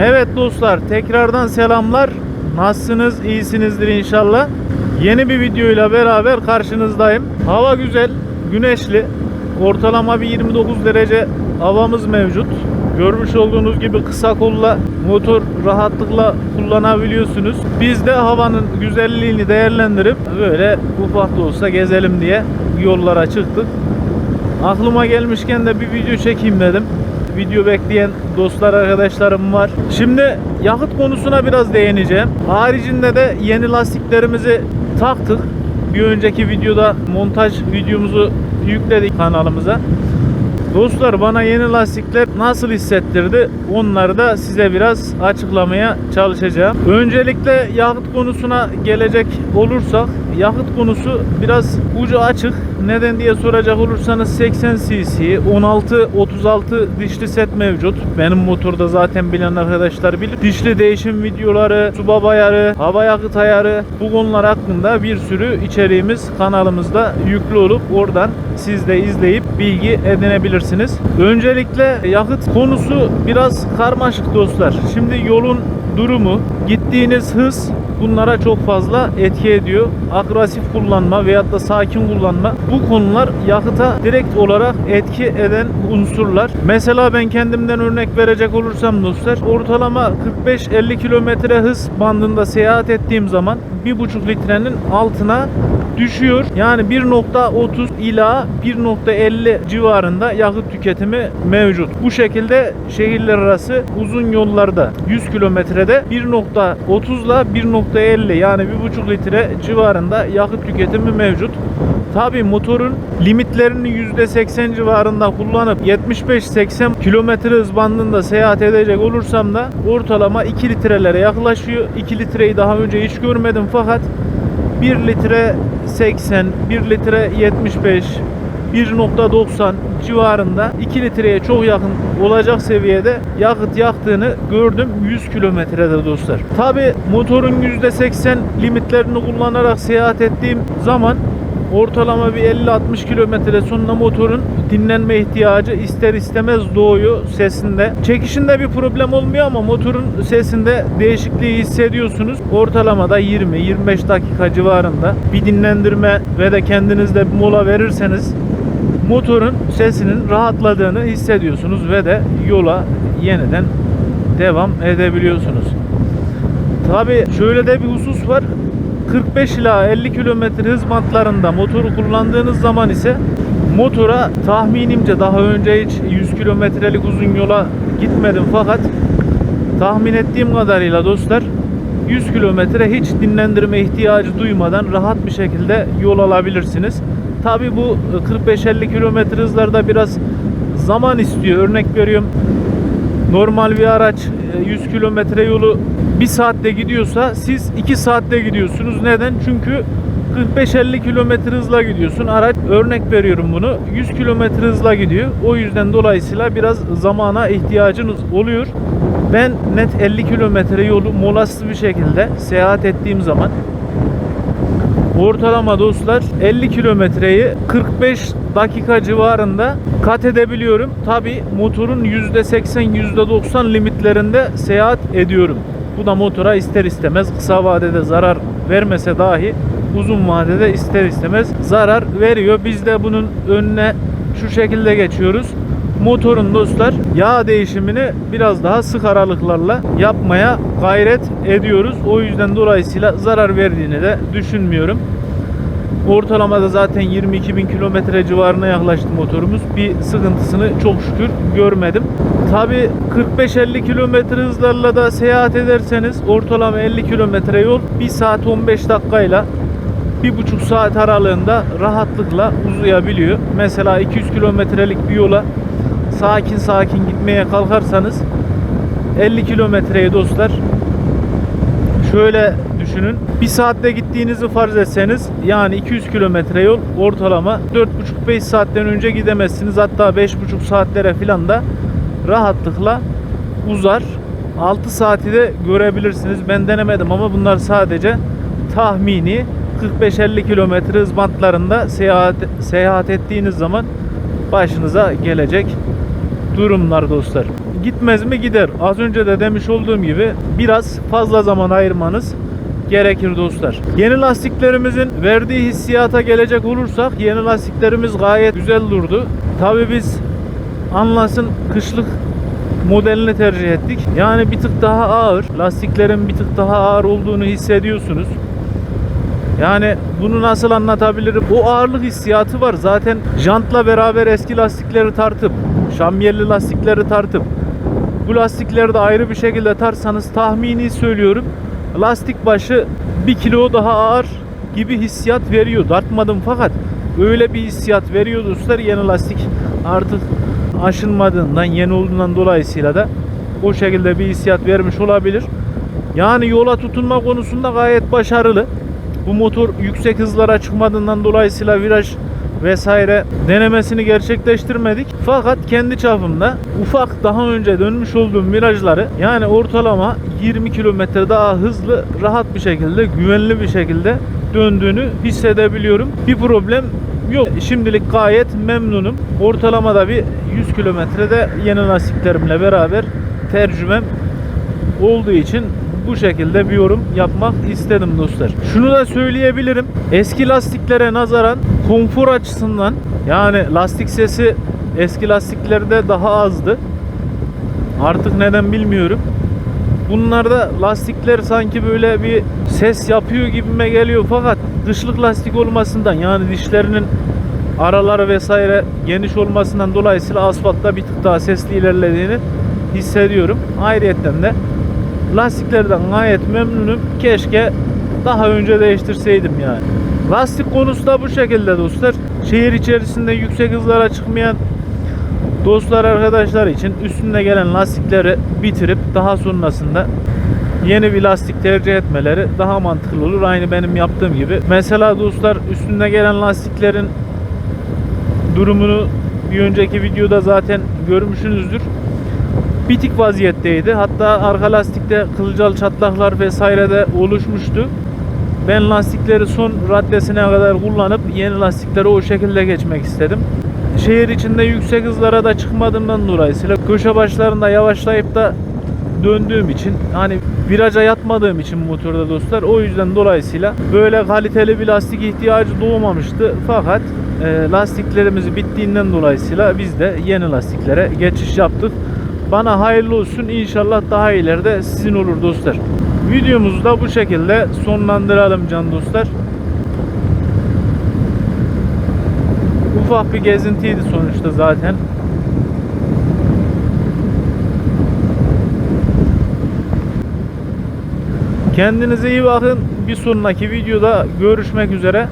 Evet dostlar tekrardan selamlar. Nasılsınız? İyisinizdir inşallah. Yeni bir videoyla beraber karşınızdayım. Hava güzel, güneşli. Ortalama bir 29 derece havamız mevcut. Görmüş olduğunuz gibi kısa kolla motor rahatlıkla kullanabiliyorsunuz. Biz de havanın güzelliğini değerlendirip böyle ufak da olsa gezelim diye yollara çıktık. Aklıma gelmişken de bir video çekeyim dedim. Video bekleyen dostlar arkadaşlarım var. Şimdi yakıt konusuna biraz değineceğim. Haricinde de yeni lastiklerimizi taktık. Bir önceki videoda montaj videomuzu yükledik kanalımıza. Dostlar bana yeni lastikler nasıl hissettirdi onları da size biraz açıklamaya çalışacağım. Öncelikle yakıt konusuna gelecek olursak yakıt konusu biraz ucu açık. Neden diye soracak olursanız 80 cc 16 36 dişli set mevcut. Benim motorda zaten bilen arkadaşlar bilir. Dişli değişim videoları, su baba ayarı, hava yakıt ayarı bu konular hakkında bir sürü içeriğimiz kanalımızda yüklü olup oradan siz de izleyip bilgi edinebilirsiniz. Öncelikle yakıt konusu biraz karmaşık dostlar. Şimdi yolun durumu, gittiğiniz hız bunlara çok fazla etki ediyor. Agresif kullanma veyahut da sakin kullanma bu konular yakıta direkt olarak etki eden unsurlar. Mesela ben kendimden örnek verecek olursam dostlar ortalama 45-50 kilometre hız bandında seyahat ettiğim zaman 1,5 litrenin altına düşüyor. Yani 1.30 ila 1.50 civarında yakıt tüketimi mevcut. Bu şekilde şehirler arası uzun yollarda 100 kilometrede 1.30 ile 1.50 yani 1.5 litre civarında yakıt tüketimi mevcut. Tabi motorun limitlerini %80 civarında kullanıp 75-80 kilometre hız bandında seyahat edecek olursam da ortalama 2 litrelere yaklaşıyor. 2 litreyi daha önce hiç görmedim fakat 1 litre 80, 1 litre 75, 1.90 civarında 2 litreye çok yakın olacak seviyede yakıt yaktığını gördüm 100 kilometrede dostlar. Tabi motorun %80 limitlerini kullanarak seyahat ettiğim zaman ortalama bir 50-60 kilometre sonra motorun dinlenme ihtiyacı ister istemez doğuyor sesinde. Çekişinde bir problem olmuyor ama motorun sesinde değişikliği hissediyorsunuz. Ortalamada 20-25 dakika civarında bir dinlendirme ve de kendinizde bir mola verirseniz motorun sesinin rahatladığını hissediyorsunuz ve de yola yeniden devam edebiliyorsunuz. Tabi şöyle de bir husus var. 45 ila 50 kilometre hız bantlarında motoru kullandığınız zaman ise motora tahminimce daha önce hiç 100 kilometrelik uzun yola gitmedim fakat tahmin ettiğim kadarıyla dostlar 100 kilometre hiç dinlendirme ihtiyacı duymadan rahat bir şekilde yol alabilirsiniz. Tabi bu 45-50 kilometre hızlarda biraz zaman istiyor. Örnek veriyorum normal bir araç e, 100 kilometre yolu 1 saatte gidiyorsa siz 2 saatte gidiyorsunuz. Neden? Çünkü 45-50 kilometre hızla gidiyorsun. Araç örnek veriyorum bunu 100 kilometre hızla gidiyor. O yüzden dolayısıyla biraz zamana ihtiyacınız oluyor. Ben net 50 kilometre yolu molasız bir şekilde seyahat ettiğim zaman ortalama dostlar 50 kilometreyi 45 dakika civarında kat edebiliyorum. Tabi motorun %80 %90 limitlerinde seyahat ediyorum. Bu da motora ister istemez kısa vadede zarar vermese dahi uzun vadede ister istemez zarar veriyor. Biz de bunun önüne şu şekilde geçiyoruz. Motorun dostlar yağ değişimini biraz daha sık aralıklarla yapmaya gayret ediyoruz. O yüzden dolayısıyla zarar verdiğini de düşünmüyorum. Ortalamada zaten 22 bin kilometre civarına yaklaştı motorumuz. Bir sıkıntısını çok şükür görmedim. Tabi 45-50 kilometre hızlarla da seyahat ederseniz ortalama 50 kilometre yol 1 saat 15 dakikayla 1,5 saat aralığında rahatlıkla uzayabiliyor. Mesela 200 kilometrelik bir yola sakin sakin gitmeye kalkarsanız 50 kilometreye dostlar şöyle düşünün. Bir saatte gittiğinizi farz etseniz yani 200 kilometre yol ortalama 4,5-5 saatten önce gidemezsiniz. Hatta 5,5 saatlere filan da rahatlıkla uzar. 6 saati de görebilirsiniz. Ben denemedim ama bunlar sadece tahmini 45-50 kilometre hız bantlarında seyahat, seyahat ettiğiniz zaman başınıza gelecek durumlar dostlar. gitmez mi gider. Az önce de demiş olduğum gibi biraz fazla zaman ayırmanız gerekir dostlar. Yeni lastiklerimizin verdiği hissiyata gelecek olursak yeni lastiklerimiz gayet güzel durdu. Tabi biz anlasın kışlık modelini tercih ettik. Yani bir tık daha ağır. Lastiklerin bir tık daha ağır olduğunu hissediyorsunuz. Yani bunu nasıl anlatabilirim? O ağırlık hissiyatı var. Zaten jantla beraber eski lastikleri tartıp, şamyerli lastikleri tartıp, bu lastikleri de ayrı bir şekilde tartsanız tahmini söylüyorum. Lastik başı bir kilo daha ağır gibi hissiyat veriyor. Dartmadım fakat öyle bir hissiyat veriyor dostlar. Yeni lastik artık aşınmadığından, yeni olduğundan dolayısıyla da o şekilde bir hissiyat vermiş olabilir. Yani yola tutunma konusunda gayet başarılı. Bu motor yüksek hızlara çıkmadığından dolayısıyla viraj vesaire denemesini gerçekleştirmedik. Fakat kendi çapımda ufak daha önce dönmüş olduğum virajları yani ortalama 20 kilometre daha hızlı rahat bir şekilde güvenli bir şekilde döndüğünü hissedebiliyorum. Bir problem yok. Şimdilik gayet memnunum. Ortalamada bir 100 kilometrede yeni lastiklerimle beraber tercümem olduğu için bu şekilde bir yorum yapmak istedim dostlar. Şunu da söyleyebilirim. Eski lastiklere nazaran konfor açısından yani lastik sesi eski lastiklerde daha azdı. Artık neden bilmiyorum. Bunlarda lastikler sanki böyle bir ses yapıyor gibime geliyor fakat dışlık lastik olmasından yani dişlerinin araları vesaire geniş olmasından dolayısıyla asfaltta bir tık daha sesli ilerlediğini hissediyorum. Ayrıyetten de lastiklerden gayet memnunum. Keşke daha önce değiştirseydim yani. Lastik konusu da bu şekilde dostlar. Şehir içerisinde yüksek hızlara çıkmayan dostlar arkadaşlar için üstünde gelen lastikleri bitirip daha sonrasında yeni bir lastik tercih etmeleri daha mantıklı olur. Aynı benim yaptığım gibi. Mesela dostlar üstünde gelen lastiklerin durumunu bir önceki videoda zaten görmüşsünüzdür. Bitik vaziyetteydi. Hatta arka lastikte kılcal çatlaklar vesaire de oluşmuştu. Ben lastikleri son raddesine kadar kullanıp yeni lastiklere o şekilde geçmek istedim. Şehir içinde yüksek hızlara da çıkmadığımdan dolayısıyla köşe başlarında yavaşlayıp da döndüğüm için hani viraja yatmadığım için motorda dostlar o yüzden dolayısıyla böyle kaliteli bir lastik ihtiyacı doğmamıştı fakat e, lastiklerimiz bittiğinden dolayısıyla biz de yeni lastiklere geçiş yaptık. Bana hayırlı olsun inşallah daha ileride sizin olur dostlar. Videomuzu da bu şekilde sonlandıralım can dostlar. Ufak bir gezintiydi sonuçta zaten. Kendinize iyi bakın. Bir sonraki videoda görüşmek üzere.